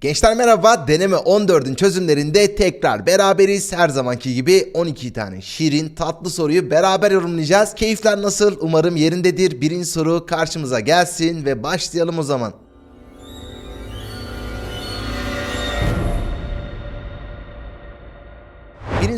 Gençler merhaba. Deneme 14'ün çözümlerinde tekrar beraberiz. Her zamanki gibi 12 tane şirin tatlı soruyu beraber yorumlayacağız. Keyifler nasıl? Umarım yerindedir. Birinci soru karşımıza gelsin ve başlayalım o zaman.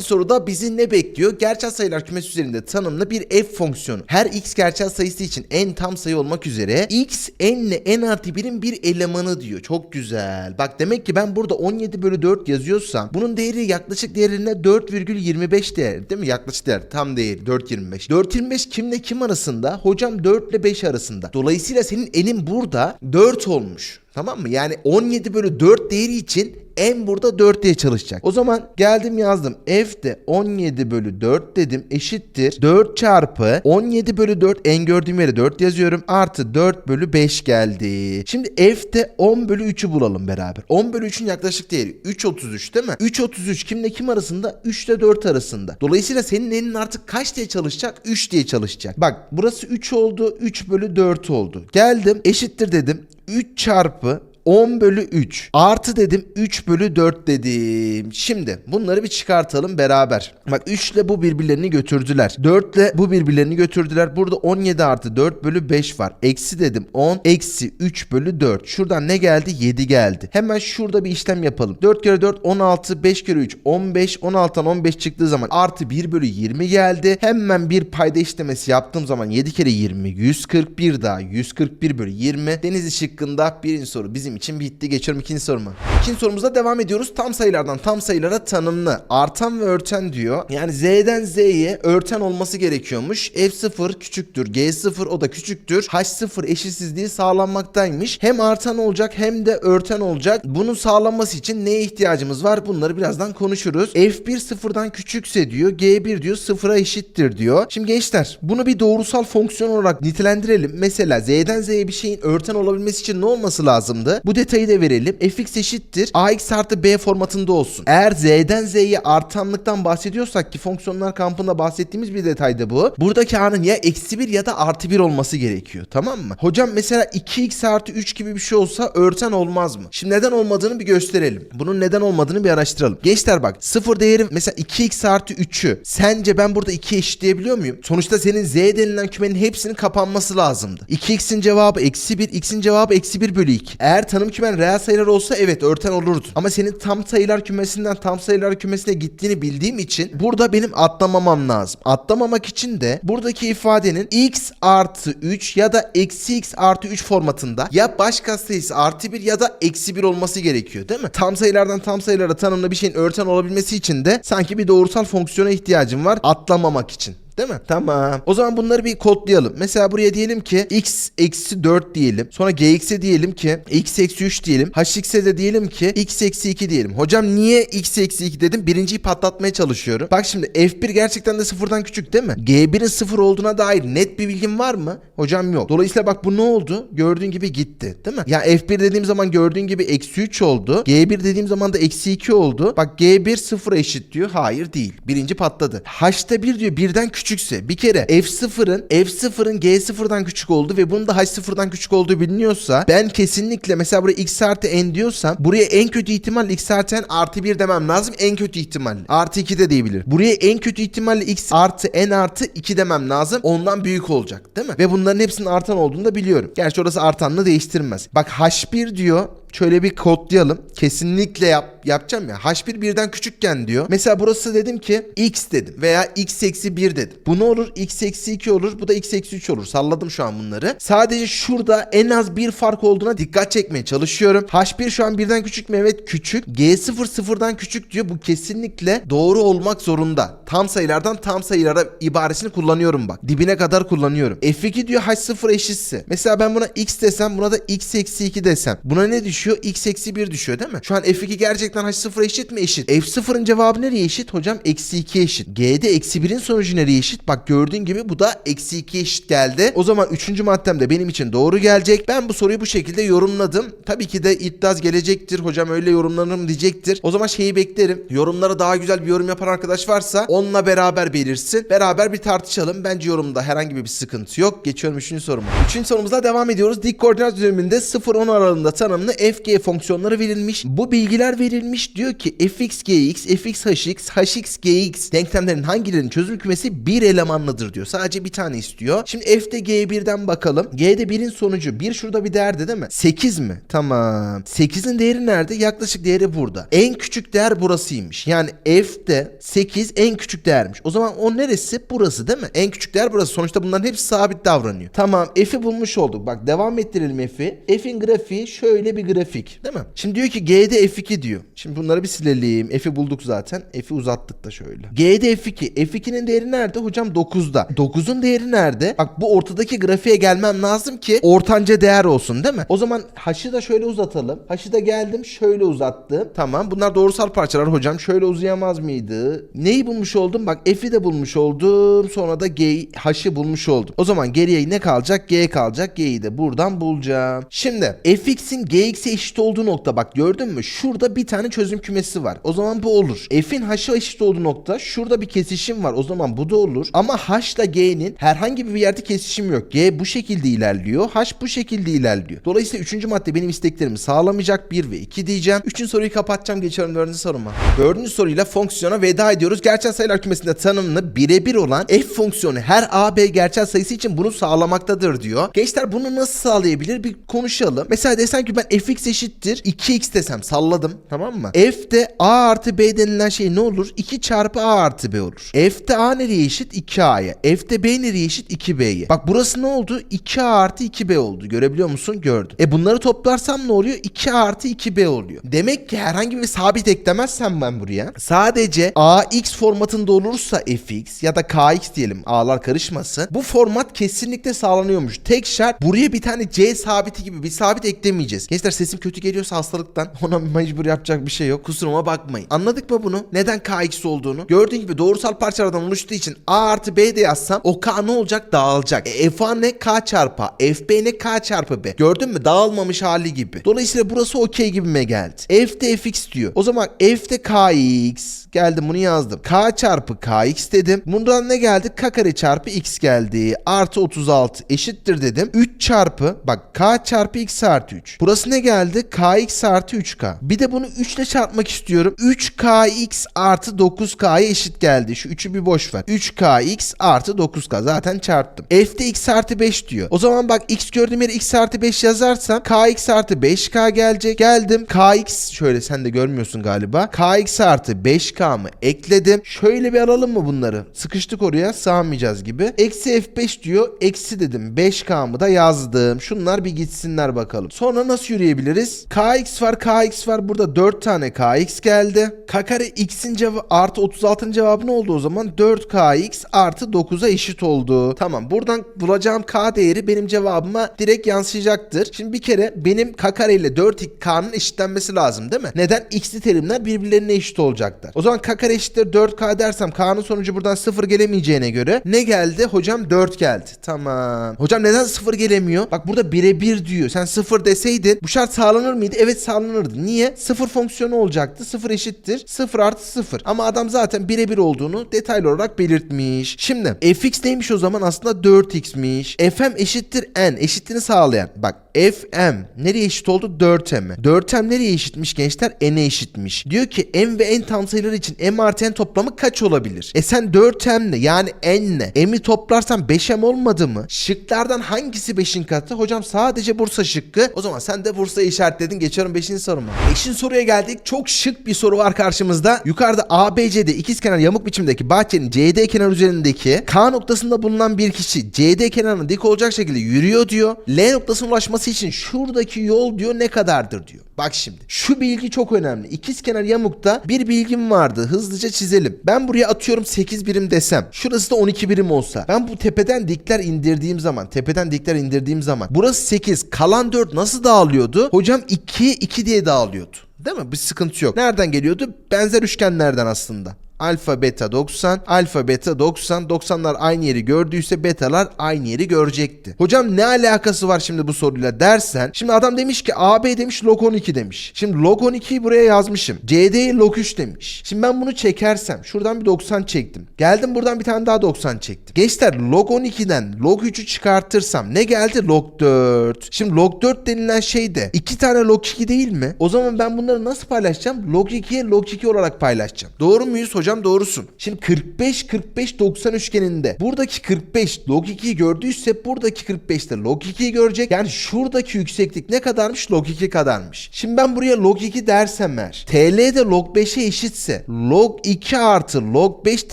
Birinci soruda bizi ne bekliyor? Gerçel sayılar kümesi üzerinde tanımlı bir f fonksiyonu. Her x gerçel sayısı için n tam sayı olmak üzere x n ile n artı 1'in bir elemanı diyor. Çok güzel. Bak demek ki ben burada 17 bölü 4 yazıyorsam bunun değeri yaklaşık değerine 4,25 değer değil mi? Yaklaşık değer tam değeri 4,25. 4,25 kimle kim arasında? Hocam 4 ile 5 arasında. Dolayısıyla senin elin burada 4 olmuş. Tamam mı? Yani 17 bölü 4 değeri için n burada 4 diye çalışacak. O zaman geldim yazdım. f de 17 bölü 4 dedim eşittir. 4 çarpı 17 bölü 4 n gördüğüm yere 4 yazıyorum. Artı 4 bölü 5 geldi. Şimdi f de 10 bölü 3'ü bulalım beraber. 10 bölü 3'ün yaklaşık değeri 3.33 değil mi? 3.33 kimle kim arasında? 3 ile 4 arasında. Dolayısıyla senin elin artık kaç diye çalışacak? 3 diye çalışacak. Bak burası 3 oldu. 3 bölü 4 oldu. Geldim eşittir dedim. 3 çarpı 10 bölü 3 artı dedim 3 bölü 4 dedim. Şimdi bunları bir çıkartalım beraber. Bak 3 ile bu birbirlerini götürdüler. 4 ile bu birbirlerini götürdüler. Burada 17 artı 4 bölü 5 var. Eksi dedim 10 eksi 3 bölü 4. Şuradan ne geldi? 7 geldi. Hemen şurada bir işlem yapalım. 4 kere 4 16 5 kere 3 15 16'dan 15 çıktığı zaman artı 1 bölü 20 geldi. Hemen bir payda işlemesi yaptığım zaman 7 kere 20 141 daha 141 bölü 20. Denizli şıkkında birinci soru bizim için bitti. Geçiyorum ikinci soruma. İkinci sorumuzda devam ediyoruz. Tam sayılardan tam sayılara tanımlı. Artan ve örten diyor. Yani Z'den Z'ye örten olması gerekiyormuş. F0 küçüktür. G0 o da küçüktür. H0 eşitsizliği sağlanmaktaymış. Hem artan olacak hem de örten olacak. Bunun sağlanması için neye ihtiyacımız var? Bunları birazdan konuşuruz. F1 sıfırdan küçükse diyor. G1 diyor sıfıra eşittir diyor. Şimdi gençler bunu bir doğrusal fonksiyon olarak nitelendirelim. Mesela Z'den Z'ye bir şeyin örten olabilmesi için ne olması lazımdı? Bu detayı da verelim. fx eşittir ax artı b formatında olsun. Eğer z'den z'ye artanlıktan bahsediyorsak ki fonksiyonlar kampında bahsettiğimiz bir detaydı bu. Buradaki a'nın ya eksi 1 ya da artı 1 olması gerekiyor. Tamam mı? Hocam mesela 2x artı 3 gibi bir şey olsa örten olmaz mı? Şimdi neden olmadığını bir gösterelim. Bunun neden olmadığını bir araştıralım. Gençler bak sıfır değeri mesela 2x artı 3'ü sence ben burada 2 eşitleyebiliyor muyum? Sonuçta senin z denilen kümenin hepsinin kapanması lazımdı. 2x'in cevabı eksi 1, x'in cevabı eksi 1 bölü 2. Eğer tanım kümen reel sayılar olsa evet örten olurdu. Ama senin tam sayılar kümesinden tam sayılar kümesine gittiğini bildiğim için burada benim atlamamam lazım. Atlamamak için de buradaki ifadenin x artı 3 ya da eksi x artı 3 formatında ya baş katsayısı artı 1 ya da eksi 1 olması gerekiyor değil mi? Tam sayılardan tam sayılara tanımlı bir şeyin örten olabilmesi için de sanki bir doğrusal fonksiyona ihtiyacım var atlamamak için. Değil mi? Tamam. O zaman bunları bir kodlayalım. Mesela buraya diyelim ki x eksi 4 diyelim. Sonra gx'e diyelim ki x eksi 3 diyelim. hx'e de diyelim ki x eksi 2 diyelim. Hocam niye x eksi 2 dedim? Birinciyi patlatmaya çalışıyorum. Bak şimdi f1 gerçekten de sıfırdan küçük değil mi? g1'in sıfır olduğuna dair net bir bilgin var mı? Hocam yok. Dolayısıyla bak bu ne oldu? Gördüğün gibi gitti. Değil mi? Ya f1 dediğim zaman gördüğün gibi eksi 3 oldu. g1 dediğim zaman da eksi 2 oldu. Bak g1 sıfıra eşit diyor. Hayır değil. Birinci patladı. h'ta 1 diyor birden küçükse bir kere f0'ın f0'ın g0'dan küçük olduğu ve bunun da h0'dan küçük olduğu biliniyorsa ben kesinlikle mesela buraya x artı n diyorsam buraya en kötü ihtimal x artı n artı 1 demem lazım. En kötü ihtimalle. Artı 2 de diyebilir. Buraya en kötü ihtimalle x artı n artı 2 demem lazım. Ondan büyük olacak değil mi? Ve bunların hepsinin artan olduğunu da biliyorum. Gerçi orası artanını değiştirmez. Bak h1 diyor şöyle bir kodlayalım. Kesinlikle yap, yapacağım ya. H1 birden küçükken diyor. Mesela burası dedim ki x dedim veya x eksi 1 dedim. Bu ne olur? x eksi 2 olur. Bu da x eksi 3 olur. Salladım şu an bunları. Sadece şurada en az bir fark olduğuna dikkat çekmeye çalışıyorum. H1 şu an birden küçük mü? Evet küçük. G0 sıfırdan küçük diyor. Bu kesinlikle doğru olmak zorunda. Tam sayılardan tam sayılara ibaresini kullanıyorum bak. Dibine kadar kullanıyorum. F2 diyor H0 eşitse. Mesela ben buna x desem buna da x eksi 2 desem. Buna ne düşüyor? X eksi 1 düşüyor değil mi? Şu an F2 gerçekten H0 eşit mi? Eşit. F0'ın cevabı nereye eşit? Hocam eksi 2 eşit. G'de eksi 1'in sonucu nereye eşit? Bak gördüğün gibi bu da eksi 2 eşit geldi. O zaman 3. maddem de benim için doğru gelecek. Ben bu soruyu bu şekilde yorumladım. Tabii ki de iddiaz gelecektir. Hocam öyle yorumlanırım diyecektir. O zaman şeyi beklerim. Yorumlara daha güzel bir yorum yapan arkadaş varsa onunla beraber belirsin. Beraber bir tartışalım. Bence yorumda herhangi bir sıkıntı yok. Geçiyorum 3. soruma. 3. sorumuzla devam ediyoruz. Dik koordinat düzleminde 0-10 aralığında tanımlı f fg fonksiyonları verilmiş. Bu bilgiler verilmiş. Diyor ki fx gx, fx hx, hx gx denklemlerin hangilerinin çözüm kümesi bir elemanlıdır diyor. Sadece bir tane istiyor. Şimdi f'de g1'den bakalım. g'de 1'in sonucu 1 şurada bir değerde değil mi? 8 mi? Tamam. 8'in değeri nerede? Yaklaşık değeri burada. En küçük değer burasıymış. Yani f'de 8 en küçük değermiş. O zaman o neresi? Burası değil mi? En küçük değer burası. Sonuçta bunların hepsi sabit davranıyor. Tamam f'i bulmuş olduk. Bak devam ettirelim f'i. F'in grafiği şöyle bir grafik. Değil mi? Şimdi diyor ki G'de F2 diyor. Şimdi bunları bir silelim. F'i bulduk zaten. F'i uzattık da şöyle. G'de F2. F2'nin değeri nerede? Hocam 9'da. 9'un değeri nerede? Bak bu ortadaki grafiğe gelmem lazım ki ortanca değer olsun değil mi? O zaman H'ı da şöyle uzatalım. H'ı da geldim şöyle uzattım. Tamam bunlar doğrusal parçalar hocam. Şöyle uzayamaz mıydı? Neyi bulmuş oldum? Bak F'i de bulmuş oldum. Sonra da G, H'ı bulmuş oldum. O zaman geriye ne kalacak? G kalacak. G'yi de buradan bulacağım. Şimdi fx'in gx'e eşit olduğu nokta bak gördün mü? Şurada bir tane çözüm kümesi var. O zaman bu olur. F'in h'a eşit olduğu nokta şurada bir kesişim var. O zaman bu da olur. Ama h ile g'nin herhangi bir yerde kesişim yok. G bu şekilde ilerliyor. H bu şekilde ilerliyor. Dolayısıyla üçüncü madde benim isteklerimi sağlamayacak 1 ve 2 diyeceğim. Üçüncü soruyu kapatacağım. Geçiyorum dördüncü soruma. Dördüncü soruyla fonksiyona veda ediyoruz. Gerçel sayılar kümesinde tanımlı birebir olan f fonksiyonu her a, b gerçel sayısı için bunu sağlamaktadır diyor. Gençler bunu nasıl sağlayabilir bir konuşalım. Mesela desem ki ben fx eşittir 2x desem salladım tamam mı? f'de a artı b denilen şey ne olur? 2 çarpı a artı b olur. f'de a nereye eşit? 2a'ya. f'de b nereye eşit? 2b'ye. Bak burası ne oldu? 2a artı 2b oldu. Görebiliyor musun? Gördüm. E bunları toplarsam ne oluyor? 2a artı 2b oluyor. Demek ki herhangi bir sabit eklemezsem ben buraya sadece ax formatında olursa fx ya da kx diyelim a'lar karışmasın. Bu format kesinlikle sağlanıyormuş. Tek şart buraya bir tane c sabiti gibi bir sabit eklemeyeceğiz. Gençler sesim kötü geliyorsa hastalıktan ona mecbur yapacak bir şey yok. Kusuruma bakmayın. Anladık mı bunu? Neden kx olduğunu? Gördüğün gibi doğrusal parçalardan oluştuğu için a artı b de yazsam o k ne olacak? Dağılacak. E, f a ne? k çarpı a. f b ne? k çarpı b. Gördün mü? Dağılmamış hali gibi. Dolayısıyla burası okey gibime geldi. f de fx diyor. O zaman f de kx. Geldim bunu yazdım. k çarpı kx dedim. Bundan ne geldi? k kare çarpı x geldi. Artı 36 eşittir dedim. 3 çarpı bak k çarpı x artı 3. Burası ne geldi? kx artı 3k. Bir de bunu 3 ile çarpmak istiyorum. 3kx artı 9k'ya eşit geldi. Şu 3'ü bir boş ver. 3kx artı 9k. Zaten çarptım. f'de x artı 5 diyor. O zaman bak x gördüğüm yere x artı 5 yazarsam kx artı 5k gelecek. Geldim. kx şöyle sen de görmüyorsun galiba. kx artı 5k mı ekledim. Şöyle bir alalım mı bunları? Sıkıştık oraya sığamayacağız gibi. Eksi f5 diyor. Eksi dedim. 5k'mı da yazdım. Şunlar bir gitsinler bakalım. Sonra nasıl yürüyebiliriz? kx var kx var. Burada 4 tane kx geldi. k kare x'in cevabı artı 36'ın cevabı ne oldu o zaman? 4kx artı 9'a eşit oldu. Tamam buradan bulacağım k değeri benim cevabıma direkt yansıyacaktır. Şimdi bir kere benim k kare ile 4k'nın eşitlenmesi lazım değil mi? Neden? x'li terimler birbirlerine eşit olacaklar. O zaman k kare eşittir 4k dersem k'nın sonucu buradan 0 gelemeyeceğine göre ne geldi? Hocam 4 geldi. Tamam. Hocam neden 0 gelemiyor? Bak burada birebir diyor. Sen 0 deseydin bu şart sağlanır mıydı? Evet sağlanırdı. Niye? 0 fonksiyonu olacaktı. 0 eşittir. 0 artı 0. Ama adam zaten birebir olduğunu detaylı olarak belirtmiş. Şimdi fx neymiş o zaman? Aslında 4x'miş. fm eşittir n. Eşitliğini sağlayan. Bak fm nereye eşit oldu? 4m'e. 4m nereye eşitmiş gençler? n'e eşitmiş. Diyor ki m ve n tam sayıları için m artı n toplamı kaç olabilir? E sen 4m'le yani n'le m'i toplarsan 5m olmadı mı? Şıklardan hangisi 5'in katı? Hocam sadece Bursa şıkkı. O zaman sen de Bursa'yı işaretledin. Geçiyorum 5. soruma. 5. soruya geldik. Çok şık bir soru var karşımızda. Yukarıda ABC'de ikizkenar yamuk biçimdeki bahçenin CD kenar üzerindeki K noktasında bulunan bir kişi CD kenarına dik olacak şekilde yürüyor diyor. L noktasına ulaşması için şuradaki yol diyor ne kadardır diyor. Bak şimdi. Şu bilgi çok önemli. İkizkenar yamukta bir bilgim vardı. Hızlıca çizelim. Ben buraya atıyorum 8 birim desem. Şurası da 12 birim olsa. Ben bu tepeden dikler indirdiğim zaman, tepeden dikler indirdiğim zaman burası 8, kalan 4 nasıl dağılıyordu? Hocam 2 2 diye dağılıyordu. Değil mi? Bir sıkıntı yok. Nereden geliyordu? Benzer üçgenlerden aslında. Alfa beta 90 alfa beta 90 90'lar aynı yeri gördüyse betalar aynı yeri görecekti. Hocam ne alakası var şimdi bu soruyla dersen şimdi adam demiş ki AB demiş log 12 demiş. Şimdi log 12'yi buraya yazmışım. CD log 3 demiş. Şimdi ben bunu çekersem şuradan bir 90 çektim. Geldim buradan bir tane daha 90 çektim. Gençler log 12'den log 3'ü çıkartırsam ne geldi? Log 4. Şimdi log 4 denilen şey de iki tane log 2 değil mi? O zaman ben bunları nasıl paylaşacağım? Log 2'ye log 2 olarak paylaşacağım. Doğru muyuz hocam? Doğrusun. Şimdi 45 45 90 üçgeninde buradaki 45 log 2'yi gördüyse buradaki 45 de log 2'yi görecek. Yani şuradaki yükseklik ne kadarmış? Log 2 kadarmış. Şimdi ben buraya log 2 dersem eğer TL de log 5'e eşitse log 2 artı log 5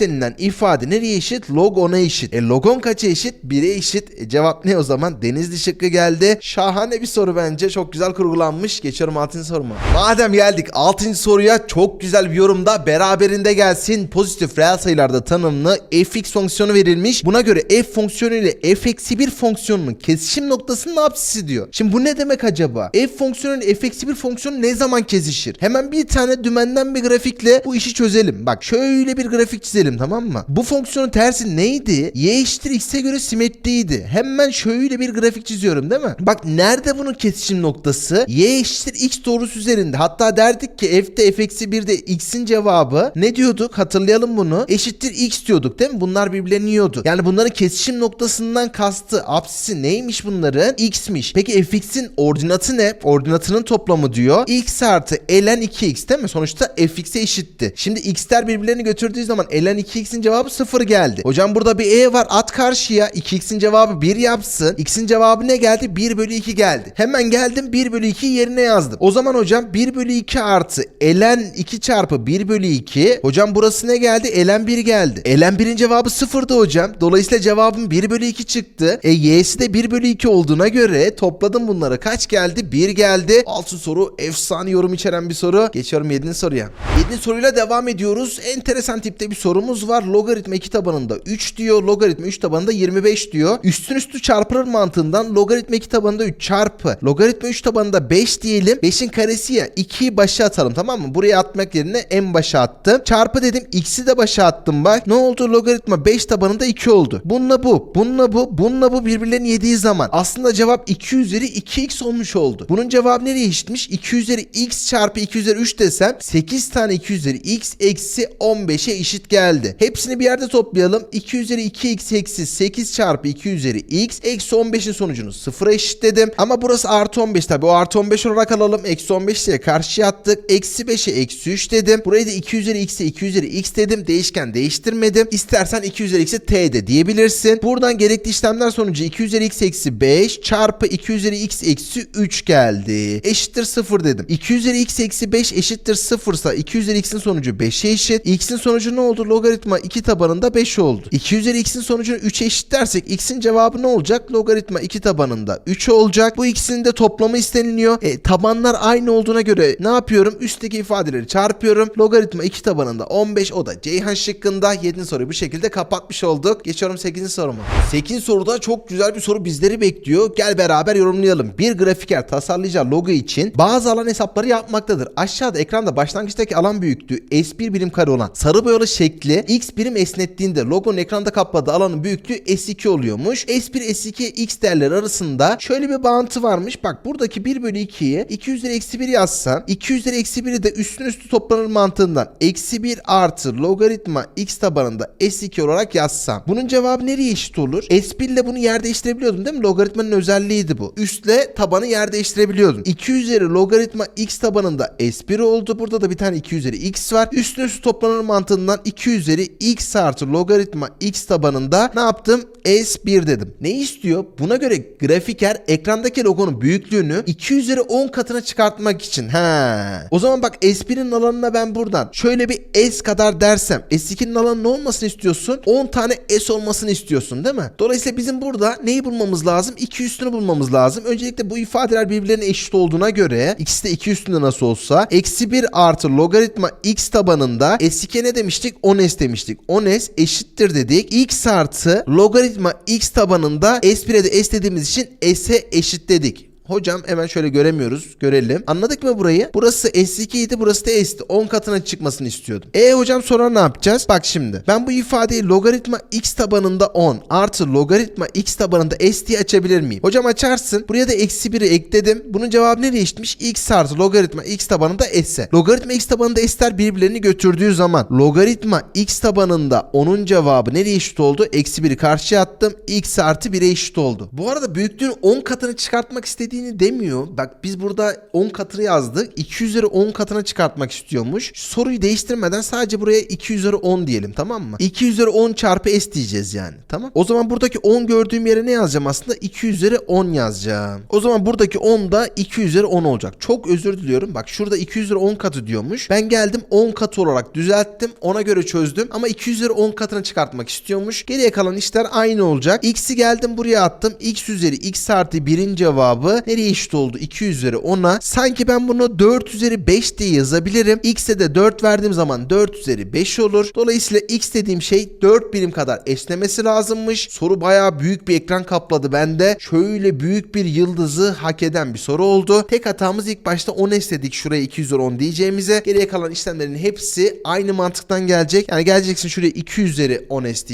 denilen ifade nereye eşit? Log 10'a eşit. E log 10 kaça eşit? 1'e eşit. E, cevap ne o zaman? Denizli şıkkı geldi. Şahane bir soru bence. Çok güzel kurgulanmış. Geçiyorum 6. soruma. Madem geldik 6. soruya çok güzel bir yorumda beraberinde gelsin. Pozitif reel sayılarda tanımlı fx fonksiyonu verilmiş. Buna göre f fonksiyonu ile f eksi 1 fonksiyonunun kesişim noktasının apsisi diyor. Şimdi bu ne demek acaba? f fonksiyonu ile f eksi 1 fonksiyonu ne zaman kesişir? Hemen bir tane dümenden bir grafikle bu işi çözelim. Bak şöyle bir grafik çizelim tamam mı? Bu fonksiyonun tersi neydi? y eşittir x'e göre simetriydi. Hemen şöyle bir grafik çiziyorum değil mi? Bak nerede bunun kesişim noktası? y eşittir x doğrusu üzerinde. Hatta derdik ki f'de f eksi 1'de x'in cevabı ne diyorduk? Hatırlayalım bunu. Eşittir x diyorduk değil mi? Bunlar birbirlerini yiyordu. Yani bunların kesişim noktasından kastı. Apsisi neymiş bunların? x'miş. Peki fx'in ordinatı ne? Ordinatının toplamı diyor. x artı ln 2x değil mi? Sonuçta fx'e eşitti. Şimdi x'ler birbirlerini götürdüğü zaman ln 2x'in cevabı 0 geldi. Hocam burada bir e var. At karşıya. 2x'in cevabı 1 yapsın. x'in cevabı ne geldi? 1 bölü 2 geldi. Hemen geldim 1 bölü 2 yerine yazdım. O zaman hocam 1 bölü 2 artı ln 2 çarpı 1 bölü 2. Hocam burası ne geldi? ln 1 geldi. ln 1'in cevabı 0'dı hocam. Dolayısıyla cevabım 1 bölü 2 çıktı. E y'si de 1 bölü 2 olduğuna göre topladım bunları. Kaç geldi? 1 geldi. Altı soru efsane yorum içeren bir soru. Geçiyorum 7. soruya. 7. soruyla devam ediyoruz. Enteresan tipte bir sorumuz var. Logaritma 2 tabanında 3 diyor. Logaritma 3 tabanında 25 diyor. Üstün üstü çarpılır mantığından logaritma 2 tabanında 3 çarpı. Logaritma 3 tabanında 5 diyelim. 5'in karesi ya 2'yi başa atalım tamam mı? Buraya atmak yerine en başa attım. Çarpı dedim x'i de başa attım bak. Ne oldu? Logaritma 5 tabanında 2 oldu. Bununla bu, bununla bu, bununla bu birbirlerini yediği zaman aslında cevap 2 üzeri 2x olmuş oldu. Bunun cevabı nereye eşitmiş? 2 üzeri x çarpı 2 üzeri 3 desem 8 tane 2 üzeri x eksi 15'e eşit geldi. Hepsini bir yerde toplayalım. 2 üzeri 2x eksi 8 çarpı 2 üzeri x eksi 15'in sonucunu sıfıra eşitledim. Ama burası artı 15 tabi. O artı 15 olarak alalım. Eksi 15 diye karşıya attık. Eksi 5'e eksi 3 dedim. Burayı da 2 üzeri x'e 2 üzeri x dedim. Değişken değiştirmedim. İstersen 2 üzeri x'e t de diyebilirsin. Buradan gerekli işlemler sonucu 2 üzeri x eksi 5 çarpı 2 üzeri x eksi 3 geldi. Eşittir 0 dedim. 2 üzeri x eksi 5 eşittir 0 ise 2 üzeri x'in sonucu 5'e eşit. x'in sonucu ne oldu? Logaritma 2 tabanında 5 oldu. 2 üzeri x'in sonucunu 3'e eşitlersek x'in cevabı ne olacak? Logaritma 2 tabanında 3 olacak. Bu ikisinin de toplamı isteniliyor. E, tabanlar aynı olduğuna göre ne yapıyorum? Üstteki ifadeleri çarpıyorum. Logaritma 2 tabanında 15 o da Ceyhan şıkkında 7. soruyu bu şekilde kapatmış olduk. Geçiyorum 8. soruma. 8 soruda çok güzel bir soru bizleri bekliyor. Gel beraber yorumlayalım. Bir grafiker tasarlayacağı logo için bazı alan hesapları yapmaktadır. Aşağıda ekranda başlangıçtaki alan büyüklüğü S1 birim kare olan sarı boyalı şekli X birim esnettiğinde logonun ekranda kapladığı alanın büyüklüğü S2 oluyormuş. S1 S2 X değerleri arasında şöyle bir bağıntı varmış. Bak buradaki 1 bölü 2'yi 2 üzeri eksi 1 yazsam 2 üzeri eksi 1'i de üstün üstü toplanır mantığından eksi 1 artı logaritma X tabanında S2 olarak yazsam. Bunun cevabı nereye eşit olur? S1 ile bunu yer değiştirebiliyordum değil mi? Logaritmanın özelliğiydi bu. Üstle tabanı yer değiştirebiliyordum. 2 üzeri logaritma X tabanında S1 oldu. Burada da bir tane 2 üzeri X var. Üstün üstü toplanır mantığından 2 üzeri X artı logaritma X tabanında ne yaptım? S1 dedim. Ne istiyor? Buna göre grafiker ekrandaki logonun büyüklüğünü 2 üzeri 10 katına çıkartmak için. Ha. O zaman bak S1'in alanına ben buradan şöyle bir S kadar dersem S2'nin alanı ne olmasını istiyorsun? 10 tane S olmasını istiyorsun değil mi? Dolayısıyla bizim burada neyi bulmamız lazım? 2 üstünü bulmamız lazım. Öncelikle bu ifadeler birbirlerine eşit olduğuna göre ikisi de 2 üstünde nasıl olsa eksi 1 artı logaritma x tabanında S2 ne demiştik? 10S demiştik. 10S eşittir dedik. x artı logaritma x tabanında S1'e de S dediğimiz için S'e eşitledik. Hocam hemen şöyle göremiyoruz. Görelim. Anladık mı burayı? Burası S2 idi burası da S'ti. 10 katına çıkmasını istiyordum. E hocam sonra ne yapacağız? Bak şimdi. Ben bu ifadeyi logaritma x tabanında 10 artı logaritma x tabanında S diye açabilir miyim? Hocam açarsın. Buraya da eksi 1'i ekledim. Bunun cevabı nereye eşitmiş? x artı logaritma x tabanında S'e. Logaritma x tabanında S'ler birbirlerini götürdüğü zaman logaritma x tabanında 10'un cevabı nereye eşit oldu? Eksi 1'i karşıya attım. x artı 1'e eşit oldu. Bu arada büyüklüğün 10 katını çıkartmak istediğini demiyor. Bak biz burada 10 katını yazdık. 2 üzeri 10 katına çıkartmak istiyormuş. Soruyu değiştirmeden sadece buraya 2 üzeri 10 diyelim tamam mı? 2 üzeri 10 çarpı s diyeceğiz yani. Tamam. O zaman buradaki 10 gördüğüm yere ne yazacağım aslında? 2 üzeri 10 yazacağım. O zaman buradaki 10 da 2 üzeri 10 olacak. Çok özür diliyorum. Bak şurada 2 üzeri 10 katı diyormuş. Ben geldim 10 katı olarak düzelttim. Ona göre çözdüm. Ama 2 üzeri 10 katına çıkartmak istiyormuş. Geriye kalan işler aynı olacak. X'i geldim buraya attım. X üzeri x artı 1'in cevabı nereye eşit oldu? 2 üzeri 10'a. Sanki ben bunu 4 üzeri 5 diye yazabilirim. X'e de 4 verdiğim zaman 4 üzeri 5 olur. Dolayısıyla x dediğim şey 4 birim kadar esnemesi lazımmış. Soru bayağı büyük bir ekran kapladı bende. Şöyle büyük bir yıldızı hak eden bir soru oldu. Tek hatamız ilk başta 10 esnedik şuraya 2 üzeri 10 diyeceğimize. Geriye kalan işlemlerin hepsi aynı mantıktan gelecek. Yani geleceksin şuraya 2 üzeri 10 es.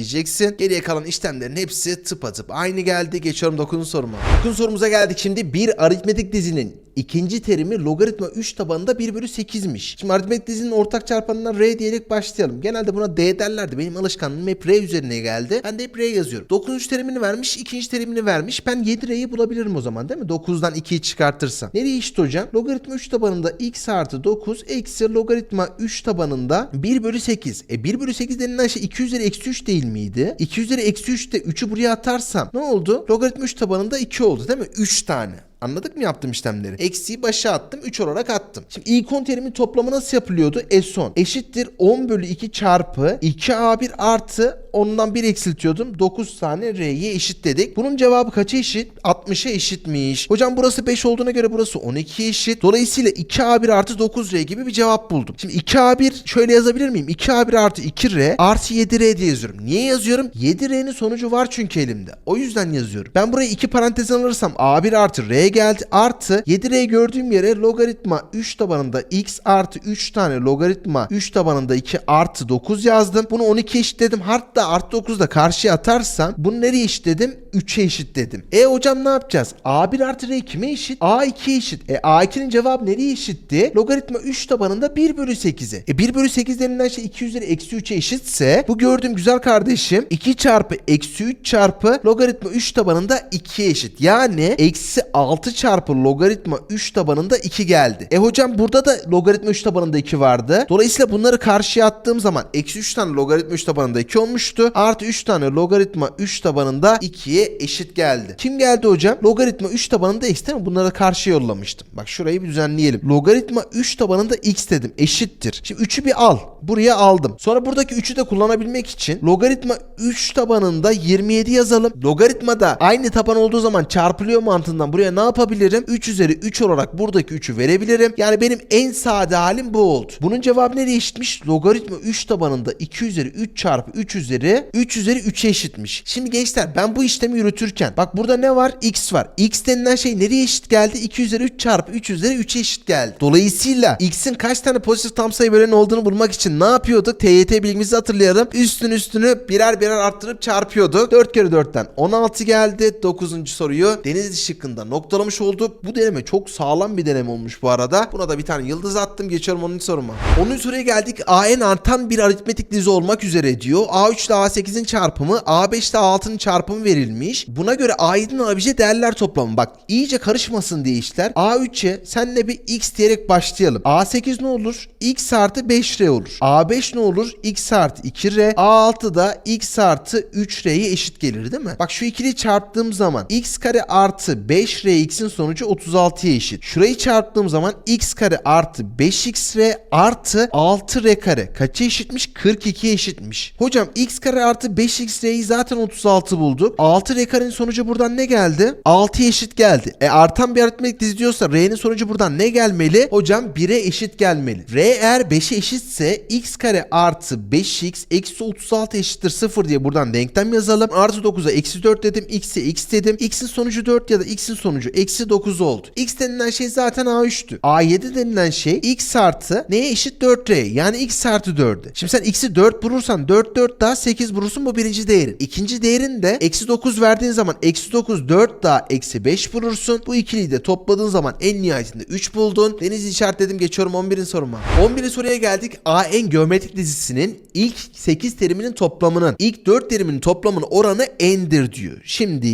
Geriye kalan işlemlerin hepsi tıpatıp aynı geldi. Geçiyorum 9. soruma. 9. sorumuza geldik şimdi. Bir aritmetik dizinin İkinci terimi logaritma 3 tabanında 1 bölü 8'miş. Şimdi aritmetik dizinin ortak çarpanından R diyerek başlayalım. Genelde buna D derlerdi. Benim alışkanlığım hep R üzerine geldi. Ben de hep R yazıyorum. 9. terimini vermiş, ikinci terimini vermiş. Ben 7R'yi bulabilirim o zaman değil mi? 9'dan 2'yi çıkartırsam. Nereye eşit hocam? Logaritma 3 tabanında x artı 9 eksi logaritma 3 tabanında 1 bölü 8. E 1 bölü 8 denilen şey 2 üzeri eksi 3 değil miydi? 2 üzeri eksi 3 de 3'ü buraya atarsam ne oldu? Logaritma 3 tabanında 2 oldu değil mi? 3 tane. Anladık mı yaptığım işlemleri? Eksiği başa attım 3 olarak attım. Şimdi 10 terimin toplamı nasıl yapılıyordu? S10 eşittir 10 bölü 2 çarpı 2A1 artı ondan 1 eksiltiyordum. 9 tane R'ye eşit dedik. Bunun cevabı kaça eşit? 60'a eşitmiş. Hocam burası 5 olduğuna göre burası 12'ye eşit. Dolayısıyla 2A1 artı 9R gibi bir cevap buldum. Şimdi 2A1 şöyle yazabilir miyim? 2A1 artı 2R artı 7R diye yazıyorum. Niye yazıyorum? 7R'nin sonucu var çünkü elimde. O yüzden yazıyorum. Ben burayı iki parantez alırsam A1 artı R geldi artı 7R gördüğüm yere logaritma 3 tabanında x artı 3 tane logaritma 3 tabanında 2 artı 9 yazdım. Bunu 12 eşitledim. Hatta artı 9 da karşıya atarsam bunu nereye eşitledim? 3'e eşitledim. E hocam ne yapacağız? A1 artı R kime eşit? A2 eşit. E A2'nin cevabı nereye eşitti? Logaritma 3 tabanında 1 bölü 8'e. E 1 bölü 8 denilen şey 2 üzeri eksi 3'e eşitse bu gördüğüm güzel kardeşim 2 çarpı eksi 3 çarpı logaritma 3 tabanında 2'ye eşit. Yani eksi 6 çarpı logaritma 3 tabanında 2 geldi. E hocam burada da logaritma 3 tabanında 2 vardı. Dolayısıyla bunları karşıya attığım zaman eksi 3 tane logaritma 3 tabanında 2 olmuştu. Artı 3 tane logaritma 3 tabanında 2'ye eşit geldi. Kim geldi hocam? Logaritma 3 tabanında x değil mi? Bunları karşıya yollamıştım. Bak şurayı bir düzenleyelim. Logaritma 3 tabanında x dedim. Eşittir. Şimdi 3'ü bir al. Buraya aldım. Sonra buradaki 3'ü de kullanabilmek için logaritma 3 tabanında 27 yazalım. Logaritma da aynı taban olduğu zaman çarpılıyor mantığından buraya ne yapabilirim? 3 üzeri 3 olarak buradaki 3'ü verebilirim. Yani benim en sade halim bu oldu. Bunun cevabı nereye eşitmiş? Logaritma 3 tabanında 2 üzeri 3 çarpı 3 üzeri 3 üzeri 3'e eşitmiş. Şimdi gençler ben bu işlemi yürütürken bak burada ne var? X var. X denilen şey nereye eşit geldi? 2 üzeri 3 çarpı 3 üzeri 3'e eşit geldi. Dolayısıyla X'in kaç tane pozitif tam sayı böleni olduğunu bulmak için ne yapıyorduk? TYT bilgimizi hatırlayalım. Üstün üstünü birer birer arttırıp çarpıyorduk. 4 kere 4'ten 16 geldi. 9. soruyu Denizli şıkkında noktalamış olduk. Bu deneme çok sağlam bir deneme olmuş bu arada. Buna da bir tane yıldız attım. Geçiyorum 10. soruma. 10. soruya geldik. AN artan bir aritmetik dizi olmak üzere diyor. A3 ile A8'in çarpımı, A5 ile A6'nın çarpımı verilmiş. Buna göre A7'nin alabileceği değerler toplamı. Bak iyice karışmasın diye işler. A3'e senle bir x diyerek başlayalım. A8 ne olur? x artı 5R olur. A5 ne olur? x artı 2R. A6 da x artı 3R'ye eşit gelir değil mi? Bak şu ikili çarptığım zaman x kare artı 5Rx'in sonucu 36'ya eşit. Şurayı çarptığım zaman x kare artı 5xr artı 6r kare kaça eşitmiş? 42'ye eşitmiş. Hocam x x kare artı 5x r'yi zaten 36 bulduk. 6 r karenin sonucu buradan ne geldi? 6 eşit geldi. E artan bir aritmetik dizi diyorsa r'nin sonucu buradan ne gelmeli? Hocam 1'e eşit gelmeli. r eğer 5'e eşitse x kare artı 5x eksi 36 eşittir 0 diye buradan denklem yazalım. Artı 9'a eksi 4 dedim. x'e x dedim. x'in sonucu 4 ya da x'in sonucu eksi 9 oldu. x denilen şey zaten a3'tü. a7 denilen şey x artı neye eşit 4r yani x artı 4'e. Şimdi sen x'i 4 bulursan 4 4 daha 8 bulursun bu birinci değerin. İkinci değerin de eksi 9 verdiğin zaman eksi 9 4 daha eksi 5 bulursun. Bu ikiliyi de topladığın zaman en nihayetinde 3 buldun. Deniz işaretledim geçiyorum 11'in soruma. 11. soruya geldik. AN geometrik dizisinin ilk 8 teriminin toplamının ilk 4 teriminin toplamının oranı n'dir diyor. Şimdi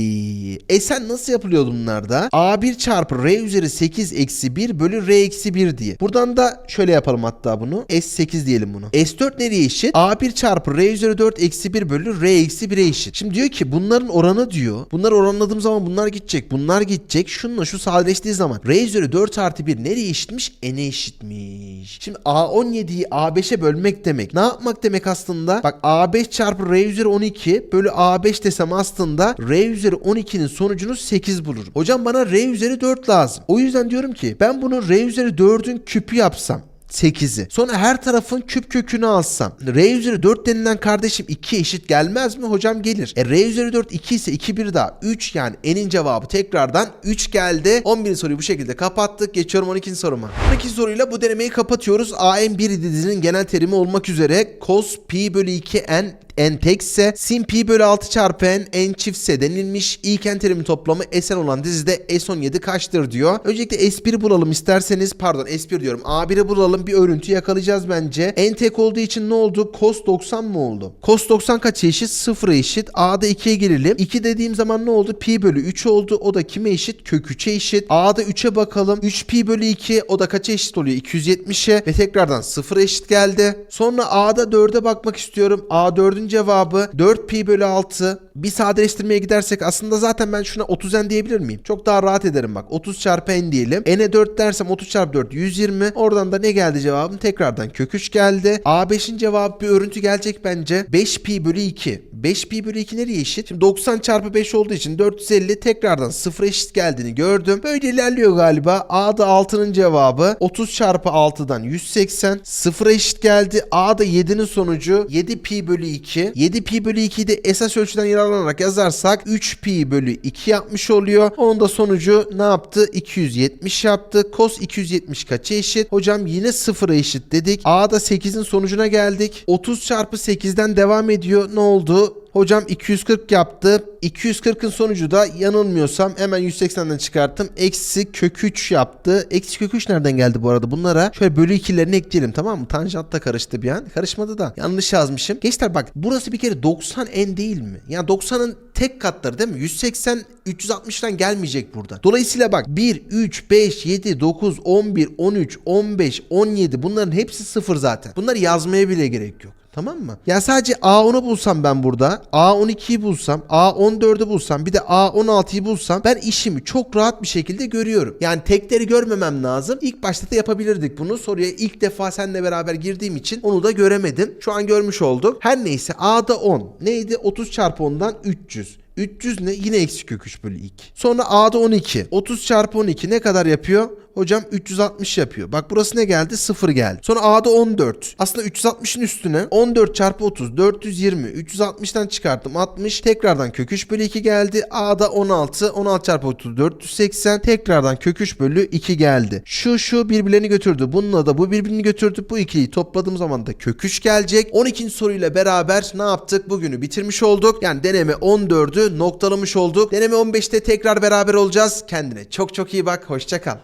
e sen nasıl yapılıyor bunlarda? A1 çarpı R üzeri 8 eksi 1 bölü R eksi 1 diye. Buradan da şöyle yapalım hatta bunu. S8 diyelim bunu. S4 nereye eşit? A1 çarpı R üzeri 4 eksi 1 bölü R eksi 1'e eşit. Şimdi diyor ki bunların oranı diyor. Bunları oranladığım zaman bunlar gidecek. Bunlar gidecek. Şununla şu sadeleştiği zaman R üzeri 4 artı 1 nereye eşitmiş? N'e eşitmiş. Şimdi A17'yi A5'e bölmek demek. Ne yapmak demek aslında? Bak A5 çarpı R üzeri 12 bölü A5 desem aslında R üzeri 12'nin sonucunu 8 bulurum. Hocam bana R üzeri 4 lazım. O yüzden diyorum ki ben bunu R üzeri 4'ün küpü yapsam 8'i. Sonra her tarafın küp kökünü alsam. R üzeri 4 denilen kardeşim 2 eşit gelmez mi? Hocam gelir. E R üzeri 4 2 ise 2 bir daha 3 yani n'in cevabı tekrardan 3 geldi. 11. soruyu bu şekilde kapattık. Geçiyorum 12. soruma. 12 soruyla bu denemeyi kapatıyoruz. AN1 dizinin genel terimi olmak üzere cos pi bölü 2 n n tekse sin pi bölü 6 çarpı n n çiftse denilmiş. İlk n terimin toplamı Sn olan dizide S17 kaçtır diyor. Öncelikle S1'i bulalım isterseniz. Pardon S1 diyorum. A1'i bulalım. Bir örüntü yakalayacağız bence. N tek olduğu için ne oldu? Cos 90 mı oldu? Cos 90 kaça eşit? 0'a eşit. A'da 2'ye gelelim. 2 dediğim zaman ne oldu? Pi bölü 3 oldu. O da kime eşit? Kök 3'e eşit. A'da 3'e bakalım. 3 pi bölü 2 o da kaça eşit oluyor? 270'e ve tekrardan 0'a eşit geldi. Sonra A'da 4'e bakmak istiyorum. A4'ün cevabı 4 pi bölü 6. Bir sadeleştirmeye gidersek aslında zaten ben şuna 30 n diyebilir miyim? Çok daha rahat ederim bak. 30 çarpı n diyelim. n'e 4 dersem 30 çarpı 4 120. Oradan da ne geldi cevabım? Tekrardan kök 3 geldi. A5'in cevabı bir örüntü gelecek bence. 5 pi bölü 2. 5 pi bölü 2 nereye eşit? Şimdi 90 çarpı 5 olduğu için 450 tekrardan 0 eşit geldiğini gördüm. Böyle ilerliyor galiba. A'da 6'nın cevabı 30 çarpı 6'dan 180. 0 eşit geldi. A'da 7'nin sonucu 7 pi bölü 2. 7 pi bölü 2'yi de esas ölçüden yararlanarak yazarsak 3 pi bölü 2 yapmış oluyor. Onun da sonucu ne yaptı? 270 yaptı. Cos 270 kaça eşit? Hocam yine 0'a eşit dedik. A'da 8'in sonucuna geldik. 30 çarpı 8'den devam ediyor. Ne oldu? Hocam 240 yaptı. 240'ın sonucu da yanılmıyorsam hemen 180'den çıkarttım. Eksi kök 3 yaptı. Eksi kök 3 nereden geldi bu arada? Bunlara şöyle bölü 2'lerini ekleyelim tamam mı? Tanjant da karıştı bir an. Karışmadı da. Yanlış yazmışım. Gençler bak burası bir kere 90 n değil mi? Yani 90'ın tek katları değil mi? 180 360'dan gelmeyecek burada. Dolayısıyla bak 1, 3, 5, 7, 9, 11, 13, 15, 17 bunların hepsi sıfır zaten. Bunları yazmaya bile gerek yok. Tamam mı? Ya sadece A10'u bulsam ben burada, A12'yi bulsam, A14'ü bulsam, bir de A16'yı bulsam ben işimi çok rahat bir şekilde görüyorum. Yani tekleri görmemem lazım. İlk başta da yapabilirdik bunu. Soruya ilk defa seninle beraber girdiğim için onu da göremedim. Şu an görmüş olduk. Her neyse A'da 10. Neydi? 30 çarpı 10'dan 300. 300 ne? Yine eksi kök 3 bölü 2. Sonra A'da 12. 30 çarpı 12 ne kadar yapıyor? Hocam 360 yapıyor. Bak burası ne geldi? 0 geldi. Sonra A'da 14. Aslında 360'ın üstüne 14 çarpı 30 420. 360'tan çıkarttım 60. Tekrardan kök 3 bölü 2 geldi. A'da 16. 16 çarpı 30 480. Tekrardan kök 3 bölü 2 geldi. Şu şu birbirlerini götürdü. Bununla da bu birbirini götürdü. Bu ikiliyi topladığım zaman da kök 3 gelecek. 12. soruyla beraber ne yaptık? Bugünü bitirmiş olduk. Yani deneme 14'ü noktalamış olduk. Deneme 15'te tekrar beraber olacağız. Kendine çok çok iyi bak. Hoşça kal.